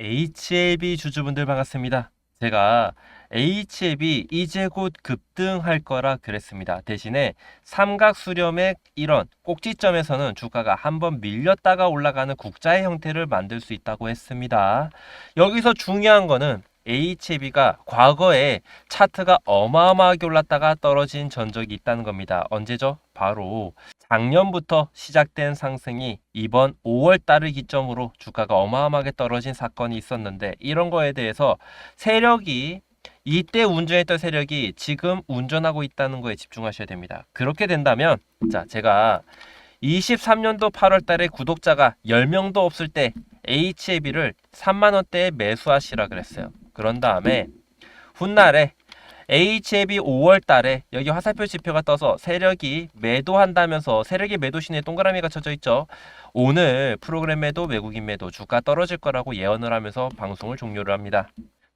HLB 주주분들 반갑습니다. 제가 HLB 이제 곧 급등할 거라 그랬습니다. 대신에 삼각 수렴액 이런 꼭지점에서는 주가가 한번 밀렸다가 올라가는 국자의 형태를 만들 수 있다고 했습니다. 여기서 중요한 거는 HLB가 과거에 차트가 어마어마하게 올랐다가 떨어진 전적이 있다는 겁니다. 언제죠? 바로 작년부터 시작된 상승이 이번 5월 달을 기점으로 주가가 어마어마하게 떨어진 사건이 있었는데 이런 거에 대해서 세력이 이때 운전했던 세력이 지금 운전하고 있다는 거에 집중하셔야 됩니다. 그렇게 된다면 자, 제가 23년도 8월 달에 구독자가 10명도 없을 때 HAB를 3만 원대에 매수하시라 그랬어요. 그런 다음에 훗날에 HAB 5월 달에 여기 화살표 지표가 떠서 세력이 매도한다면서 세력의 매도 신에 동그라미가 쳐져 있죠. 오늘 프로그램 매도, 외국인 매도, 주가 떨어질 거라고 예언을 하면서 방송을 종료를 합니다.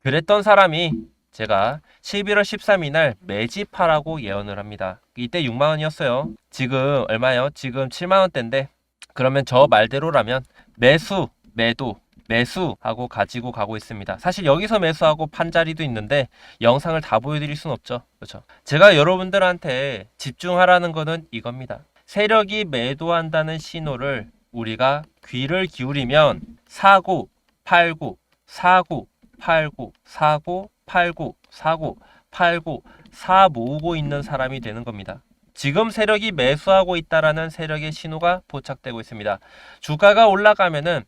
그랬던 사람이 제가 11월 13일 날 매집하라고 예언을 합니다. 이때 6만 원이었어요. 지금 얼마요? 지금 7만 원대인데 그러면 저 말대로라면 매수, 매도, 매수하고 가지고 가고 있습니다. 사실 여기서 매수하고 판 자리도 있는데 영상을 다 보여드릴 순 없죠. 그렇죠. 제가 여러분들한테 집중하라는 거는 이겁니다. 세력이 매도한다는 신호를 우리가 귀를 기울이면 사고, 팔고, 사고, 팔고, 사고, 팔고, 사고, 팔고, 사 모으고 있는 사람이 되는 겁니다. 지금 세력이 매수하고 있다라는 세력의 신호가 포착되고 있습니다. 주가가 올라가면은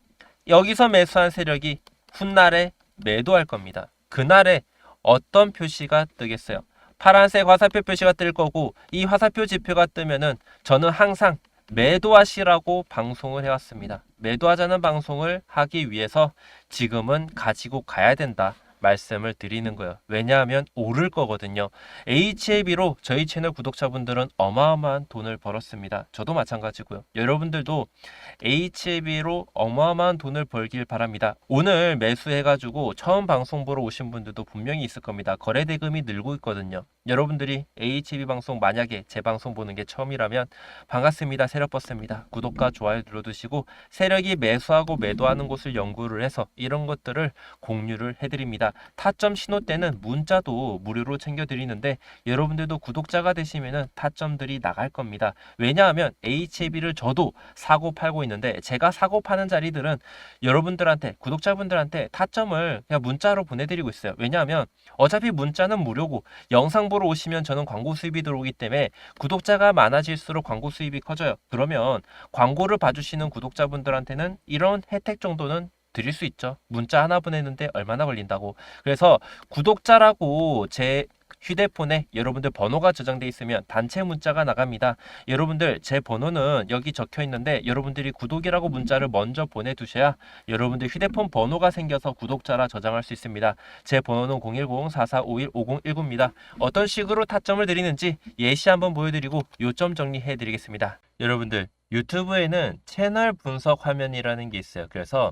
여기서 매수한 세력이 훗날에 매도할 겁니다. 그날에 어떤 표시가 뜨겠어요? 파란색 화살표 표시가 뜰 거고 이 화살표 지표가 뜨면은 저는 항상 매도하시라고 방송을 해왔습니다. 매도하자는 방송을 하기 위해서 지금은 가지고 가야 된다. 말씀을 드리는 거예요. 왜냐하면 오를 거거든요. HAB로 저희 채널 구독자분들은 어마어마한 돈을 벌었습니다. 저도 마찬가지고요. 여러분들도 HAB로 어마어마한 돈을 벌길 바랍니다. 오늘 매수해가지고 처음 방송 보러 오신 분들도 분명히 있을 겁니다. 거래 대금이 늘고 있거든요. 여러분들이 HAB 방송 만약에 제 방송 보는 게 처음이라면 반갑습니다. 세력버스입니다. 구독과 좋아요 눌러두시고 세력이 매수하고 매도하는 곳을 연구를 해서 이런 것들을 공유를 해드립니다. 타점 신호 때는 문자도 무료로 챙겨드리는데 여러분들도 구독자가 되시면은 타점들이 나갈 겁니다. 왜냐하면 HAB를 저도 사고 팔고 있는데 제가 사고 파는 자리들은 여러분들한테 구독자분들한테 타점을 그냥 문자로 보내드리고 있어요. 왜냐하면 어차피 문자는 무료고 영상 보러 오시면 저는 광고 수입이 들어오기 때문에 구독자가 많아질수록 광고 수입이 커져요. 그러면 광고를 봐주시는 구독자분들한테는 이런 혜택 정도는 드릴 수 있죠. 문자 하나 보내는데 얼마나 걸린다고. 그래서 구독자라고 제 휴대폰에 여러분들 번호가 저장돼 있으면 단체 문자가 나갑니다. 여러분들 제 번호는 여기 적혀 있는데 여러분들이 구독이라고 문자를 먼저 보내두셔야 여러분들 휴대폰 번호가 생겨서 구독자라 저장할 수 있습니다. 제 번호는 010-4451-5019입니다. 어떤 식으로 타점을 드리는지 예시 한번 보여드리고 요점 정리해 드리겠습니다. 여러분들 유튜브에는 채널 분석 화면이라는 게 있어요. 그래서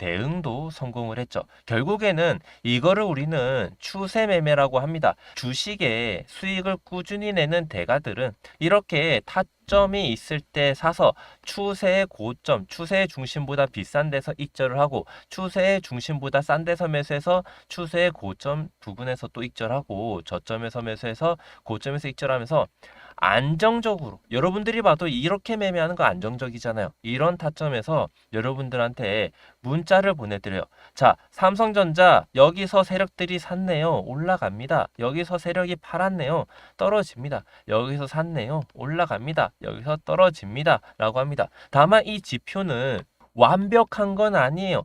대응도 성공을 했죠. 결국에는 이거를 우리는 추세 매매라고 합니다. 주식에 수익을 꾸준히 내는 대가들은 이렇게 타점이 있을 때 사서 추세의 고점, 추세의 중심보다 비싼 데서 익절을 하고 추세의 중심보다 싼 데서 매수해서 추세의 고점 부근에서 또 익절하고 저점에서 매수해서 고점에서 익절하면서 안정적으로 여러분들이 봐도 이렇게 매매하는 거 안정적이잖아요. 이런 타점에서 여러분들한테 문자 를 보내드려요. 자, 삼성전자 여기서 세력들이 샀네요. 올라갑니다. 여기서 세력이 팔았네요. 떨어집니다. 여기서 샀네요. 올라갑니다. 여기서 떨어집니다. 라고 합니다. 다만 이 지표는 완벽한 건 아니에요.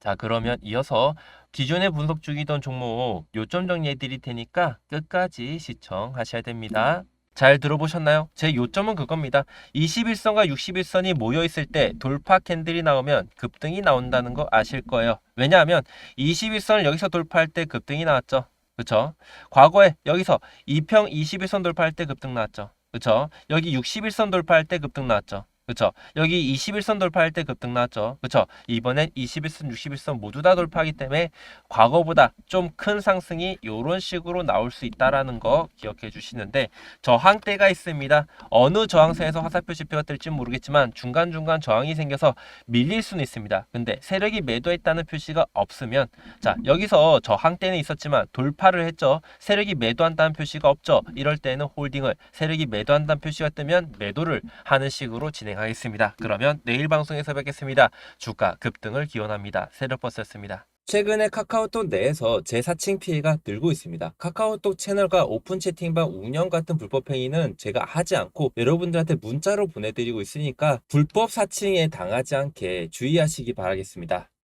자 그러면 이어서 기존에 분석 중이던 종목 요점 정리해 드릴 테니까 끝까지 시청하셔야 됩니다. 잘 들어보셨나요? 제 요점은 그겁니다. 21선과 61선이 모여 있을 때 돌파 캔들이 나오면 급등이 나온다는 거 아실 거예요. 왜냐하면 21선을 여기서 돌파할 때 급등이 나왔죠. 그쵸? 과거에 여기서 2평 21선 돌파할 때 급등 나왔죠. 그쵸? 여기 61선 돌파할 때 급등 나왔죠. 그쵸? 여기 21선 돌파할 때 급등 나왔죠. 그쵸? 이번엔 21선, 61선 모두 다 돌파하기 때문에 과거보다 좀 큰 상승이 이런 식으로 나올 수 있다라는 거 기억해 주시는데 저항대가 있습니다. 어느 저항선에서 화살표 지표가 뜰지 모르겠지만 중간중간 저항이 생겨서 밀릴 수는 있습니다. 근데 세력이 매도했다는 표시가 없으면 자 여기서 저항대는 있었지만 돌파를 했죠. 세력이 매도한다는 표시가 없죠. 이럴 때는 홀딩을 세력이 매도한다는 표시가 뜨면 매도를 하는 식으로 진행 하겠습니다. 그러면 내일 방송에서 뵙겠습니다. 주가 급등을 기원합니다. 세력버스였습니다. 최근에 카카오톡 내에서 재사칭 피해가 늘고 있습니다. 카카오톡 채널과 오픈 채팅방 운영 같은 불법 행위는 제가 하지 않고 여러분들한테 문자로 보내드리고 있으니까 불법 사칭에 당하지 않게 주의하시기 바라겠습니다.